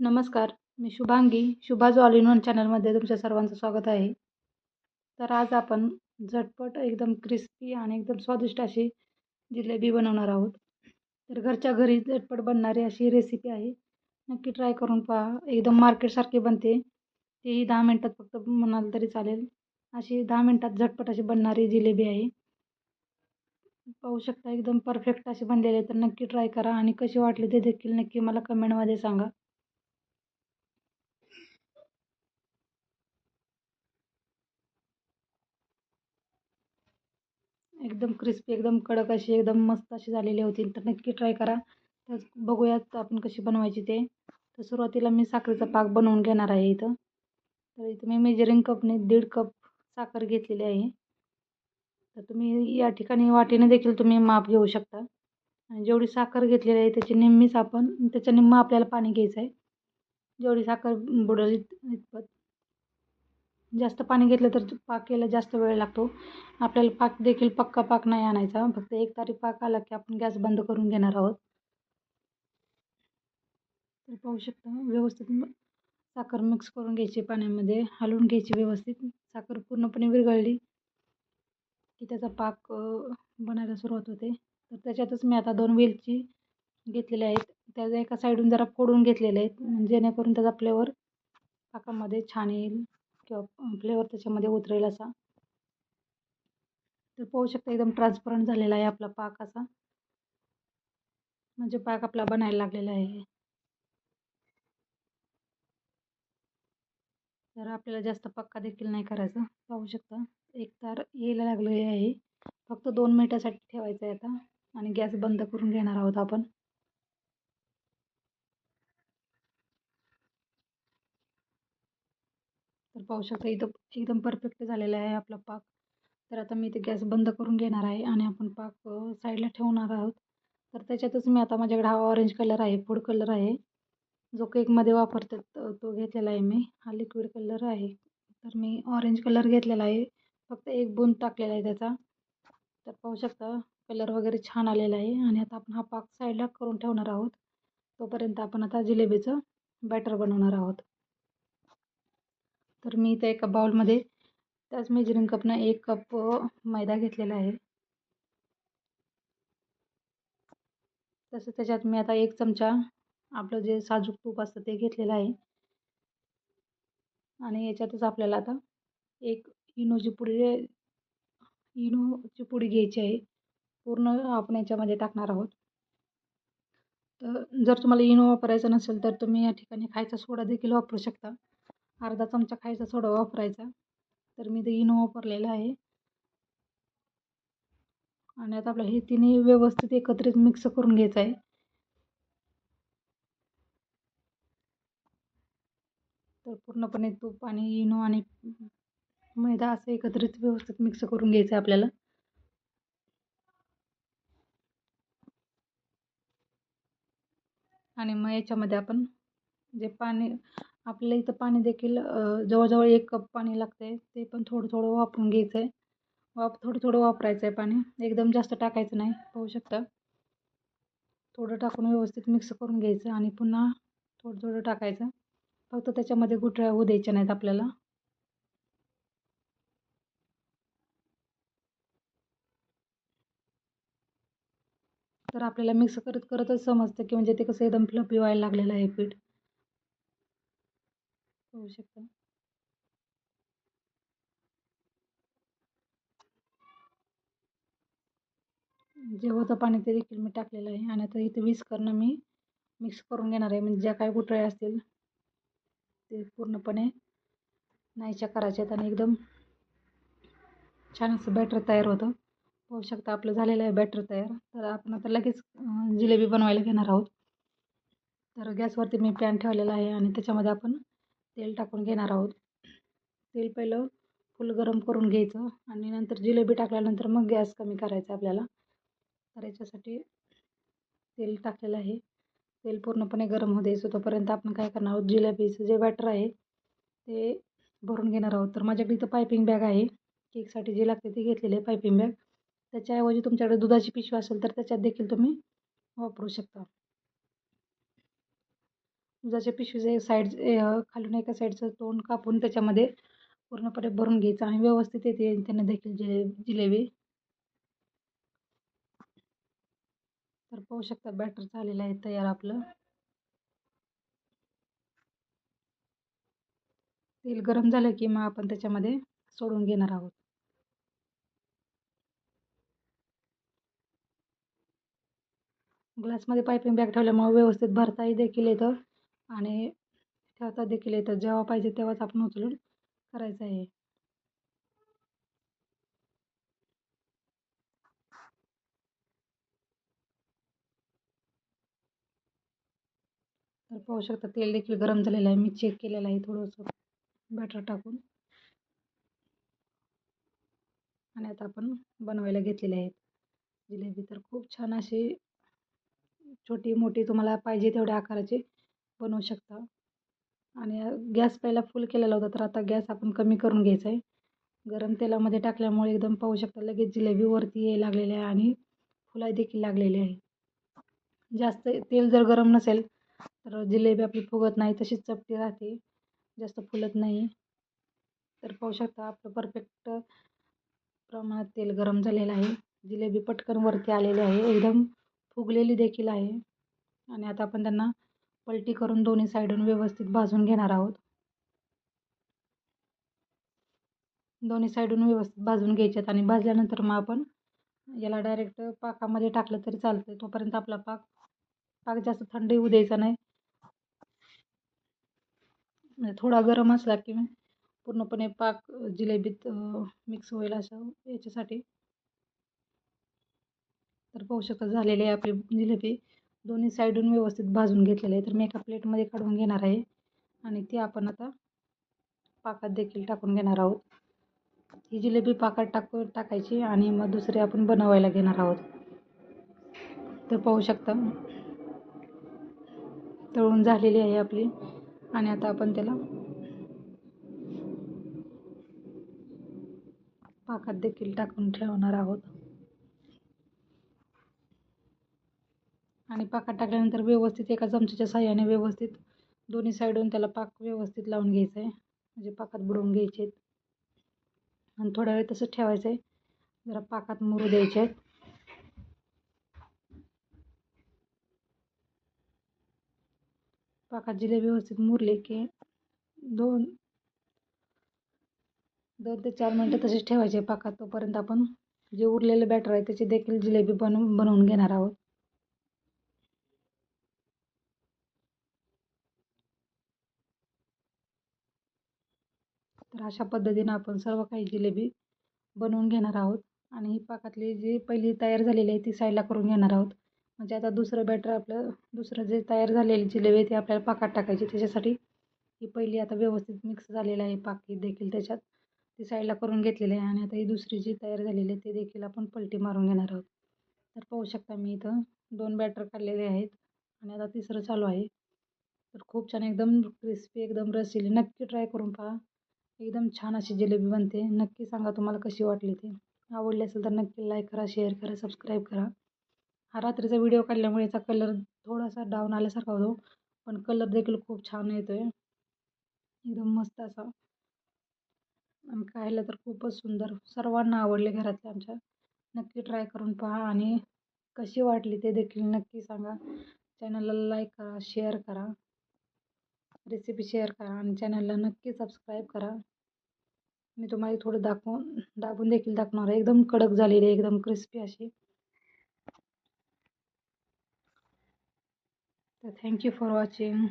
नमस्कार मी Shubhangi Shubhaj all in चॅनलमध्ये तुमच्या सर्वांचं स्वागत आहे. तर आज आपण झटपट एकदम क्रिस्पी आणि एकदम स्वादिष्ट अशी जिलेबी बनवणार आहोत. तर घरच्या घरी झटपट बनणारी अशी रेसिपी आहे. नक्की ट्राय करून पहा. एकदम मार्केटसारखी बनते. तेही दहा मिनटात फक्त म्हणाल तरी चालेल. अशी दहा मिनटात झटपट अशी बनणारी जिलेबी आहे. पाहू शकता एकदम परफेक्ट अशी बनलेली आहे. तर नक्की ट्राय करा आणि कशी वाटली ते देखील नक्की मला कमेंटमध्ये सांगा. एकदम क्रिस्पी एकदम कडक अशी एकदम मस्त अशी झालेली होती. तर नक्की ट्राय करा. तर बघूयात आपण कशी बनवायची ते. तर सुरुवातीला मी साखरेचा पाक बनवून घेणार आहे इथं. तर इथं मी मेजरिंग कपने दीड कप साखर घेतलेली आहे. तर तुम्ही या ठिकाणी वाटीने देखील तुम्ही माप घेऊ शकता. आणि जेवढी साखर घेतलेली आहे त्याची निम्मीच आपण त्याच्या निम्मं आपल्याला पाणी घ्यायचं आहे. जेवढी साखर बुडेल इतपत जास्त पाणी घेतलं तर पाक यायला जास्त वेळ लागतो. आपल्याला पाक देखील पक्का पाक नाही आणायचा. फक्त एक तारीख पाक आला की आपण गॅस बंद करून घेणार आहोत. तर पाहू शकता व्यवस्थित साखर मिक्स करून घ्यायची पाण्यामध्ये. हलवून घ्यायची व्यवस्थित. साखर पूर्णपणे विरघळली की त्याचा पाक बनायला सुरुवात होते. तर त्याच्यातच मी आता दोन वेलची घेतलेल्या आहेत. त्याचा एका साईडून जरा फोडून घेतलेले आहेत. जेणेकरून त्याचा फ्लेवर पाकामध्ये छान येईल. किंवा फ्लेवर त्याच्यामध्ये उतरेल असा. तर पाहू शकता एकदम ट्रान्सपरंट झालेला आहे आपला पाक असा. म्हणजे पाक आपला बनायला लागलेला आहे. तर आपल्याला जास्त पक्का देखील नाही करायचा. पाहू शकता. एक तार यायला लागलेली आहे. फक्त दोन मिनटासाठी ठेवायचं आहे आता. आणि गॅस बंद करून घेणार आहोत आपण. तर पाहू शकता इथं एकदम परफेक्ट झालेला आहे आपला पाक. तर आता मी ते गॅस बंद करून घेणार आहे आणि आपण पाक साईडला ठेवणार आहोत. तर त्याच्यातच मी आता माझ्याकडे हा ऑरेंज कलर आहे फूड कलर आहे. जो केकमध्ये वापरतात तो घेतलेला आहे मी. हा लिक्विड कलर आहे. तर मी ऑरेंज कलर घेतलेला आहे. फक्त एक बुंद टाकलेला आहे त्याचा. तर पाहू शकता कलर वगैरे छान आलेला आहे. आणि आता आपण हा पाक साईडला करून ठेवणार आहोत. तोपर्यंत आपण आता जिलेबीचं बॅटर बनवणार आहोत. तर मी इथं एका बाउलमध्ये त्याच मेजरिंग कपनं एक कप मैदा घेतलेला आहे. तसं त्याच्यात मी आता एक चमचा आपलं जे साजूक तूप असतं ते घेतलेलं आहे. आणि याच्यातच आपल्याला आता एक इनोची पुडी इनोची पुडी घ्यायची आहे. पूर्ण आपण याच्यामध्ये टाकणार आहोत. तर जर तुम्हाला इनो वापरायचा नसेल तर तुम्ही या ठिकाणी खायचा सोडा देखील वापरू शकता. अर्धा चमचा खायचा सोडा वापरायचा. तर मी ते इनो वापरलेला आहे. आणि आता आपलं हे तिन्ही व्यवस्थित एकत्रित मिक्स करून घ्यायचं आहे. तर पूर्णपणे तूप आणि इनो आणि मैदा असं एकत्रित व्यवस्थित मिक्स करून घ्यायचं आहे आपल्याला. आणि मग याच्यामध्ये आपण जे पाणी आपल्याला इथं पाणी देखील जवळजवळ एक कप पाणी लागतं आहे ते पण थोडं थोडं वापरून घ्यायचं आहे वाप थोडं थोडं वापरायचं आहे पाणी. एकदम जास्त टाकायचं नाही पाहू शकता. थोडं टाकून व्यवस्थित मिक्स करून घ्यायचं आणि पुन्हा थोडं थोडं टाकायचं. फक्त त्याच्यामध्ये गुठळ्या होऊ द्यायच्या नाहीत आपल्याला. तर आपल्याला मिक्स करत करतच समजतं की म्हणजे ते कसं एकदम फ्लपी व्हायला लागलेलं आहे पीठ. होऊ शकतं. जे होतं पाणी ते देखील मी टाकलेलं आहे आणि आता इथे वीस मी मिक्स करून घेणार आहे. म्हणजे ज्या काही गुठळे असतील ते पूर्णपणे नाहीच्या करायच्या आहेत आणि एकदम छान असं बॅटर तयार होतं. होऊ शकतं आपलं झालेलं आहे बॅटर तयार. तर आपण आता लगेच जिलेबी बनवायला घेणार आहोत. तर गॅसवरती मी पॅन ठेवलेला आहे आणि त्याच्यामध्ये आपण तेल टाकून घेणार आहोत. तेल पहिलं फुल गरम करून घ्यायचं आणि नंतर जिलेबी टाकल्यानंतर मग गॅस कमी करायचा आपल्याला. तर याच्यासाठी तेल टाकलेलं आहे. तेल पूर्णपणे गरम होऊ द्यायचं. तोपर्यंत आपण काय करणार आहोत? जिलेबीचं जे बॅटर आहे ते भरून घेणार आहोत. तर माझ्याकडे इथं पायपिंग बॅग आहे. केकसाठी जे लागते ते घेतलेले आहे पायपिंग बॅग. त्याच्याऐवजी तुमच्याकडे दुधाची पिशवी असेल तर त्याच्यात देखील तुम्ही वापरू शकता. दुधाच्या एक साईड खालून एका साईडचं तोंड कापून त्याच्यामध्ये पूर्णपणे भरून घ्यायचं आणि व्यवस्थित येते त्यांना देखील जिले जिलेबी. तर पाहू शकता बॅटर झालेलं आहे तयार आपलं. तेल गरम झालं की मग आपण त्याच्यामध्ये सोडून घेणार आहोत. ग्लासमध्ये पायपिंग बॅग ठेवल्यामुळे व्यवस्थित भरताही देखील येतं. आणि ठेवता देखील येतं जेव्हा पाहिजे तेव्हाच आपण उचलून करायचं आहे. तर पाहू शकता तेल देखील गरम झालेलं आहे. मी चेक केलेलं आहे थोडंसं. बॅटर टाकून. आणि आता आपण बनवायला घेतलेले आहेत. जिलेबी तर खूप छान अशी छोटी मोठी तुम्हाला पाहिजे तेवढ्या आकाराची. बनवू शकता. आणि गॅस पहिला फुल केलेला होता तर आता गॅस आपण कमी करून घ्यायचा आहे गरम तेलामध्ये टाकल्यामुळे एकदम पाहू शकता लगेच जिलेबी वरती यायला लागलेली आहे आणि फुलाय देखील लागलेली आहे. जास्त तेल जर गरम नसेल तर जिलेबी आपली फुगत नाही तशीच चपटी राहते. जास्त फुलत नाही. तर पाहू शकता आपलं परफेक्ट प्रमाणात तेल गरम झालेलं आहे. जिलेबी पटकन वरती आलेली आहे. एकदम फुगलेली देखील आहे. आणि आता आपण त्यांना पलटी करून दोन्ही साईडून व्यवस्थित भाजून घेणार आहोत. दोन्ही साईडून व्यवस्थित भाजून घ्यायच्यात आणि भाजल्यानंतर मग आपण याला डायरेक्ट पाकामध्ये टाकलं तरी चालतं तोपर्यंत आपला पाक पाक जास्त थंड होऊ द्यायचा नाही. म्हणजे थोडा गरम असला की पूर्णपणे पाक जिलेबीत मिक्स होईल असं याच्यासाठी. तर पाहू शकता झालेली आहे आपली जिलेबी. दोन्ही साईडून व्यवस्थित भाजून घेतलेलं आहे. तर मी एका प्लेटमध्ये काढून घेणार आहे. आणि ती आपण आता पाकात देखील टाकून घेणार आहोत. ही जिलेबी पाकात टाकू टाकायची आणि मग दुसरी आपण बनवायला घेणार आहोत. तर पाहू शकता. तळून झालेली आहे आपली. आणि आता आपण त्याला पाकात देखील टाकून ठेवणार आहोत. आणि पाकात टाकल्यानंतर व्यवस्थित एका चमच्याच्या साह्याने व्यवस्थित दोन्ही साईडून त्याला पाक व्यवस्थित लावून घ्यायचं आहे म्हणजे पाकात बुडवून घ्यायचे आणि थोडा वेळ तसंच ठेवायचं आहे जरा पाकात मुरू द्यायचे आहेत. पाकात जिले व्यवस्थित मुरले की दोन दोन ते चार मिनटं तसेच ठेवायचे पाकात तोपर्यंत आपण जे उरलेलं बॅटर आहे त्याची देखील जिलेबी बनवून बनवून घेणार आहोत तर अशा पद्धतीनं आपण सर्व काही जिलेबी बनवून घेणार आहोत. आणि ही पाकातली जी पहिली तयार झालेली आहे ती साईडला करून घेणार आहोत. म्हणजे आता दुसरं बॅटर आपलं दुसरं जे तयार झालेली जिलेबी आहे ती आपल्याला पाकात टाकायची. त्याच्यासाठी ही पहिली आता व्यवस्थित मिक्स झालेलं आहे पाकी देखील त्याच्यात. ती साईडला करून घेतलेली आहे आणि आता ही दुसरी जी तयार झालेली आहे ते देखील आपण पलटी मारून घेणार आहोत. तर पाहू शकता मी इथं दोन बॅटर काढलेले आहेत आणि आता तिसरं चालू आहे. तर खूप छान एकदम क्रिस्पी एकदम रसिली नक्की ट्राय करून पहा. एकदम छान अशी जिलेबी बनते. नक्की सांगा तुम्हाला कशी वाटली ती. आवडली असेल तर नक्की लाईक करा शेअर करा सबस्क्राईब करा. हा रात्रीचा व्हिडिओ काढल्यामुळे याचा कलर थोडासा डाऊन आल्यासारखा होतो. पण कलर देखील खूप छान येतो आहे एकदम मस्त असा. आणि खायला तर खूपच सुंदर. सर्वांना आवडले घरातल्या आमच्या. नक्की ट्राय करून पहा आणि कशी वाटली ते देखील नक्की सांगा. चॅनलला लाईक करा शेअर करा. रेसिपी शेअर करा आणि चॅनलला नक्की सबस्क्राईब करा. मी तुम्हाला थोडं दाखवून दाबून देखील दाखवणार आहे. एकदम कडक झालेली आहे एकदम क्रिस्पी अशी. तर थँक्यू फॉर वॉचिंग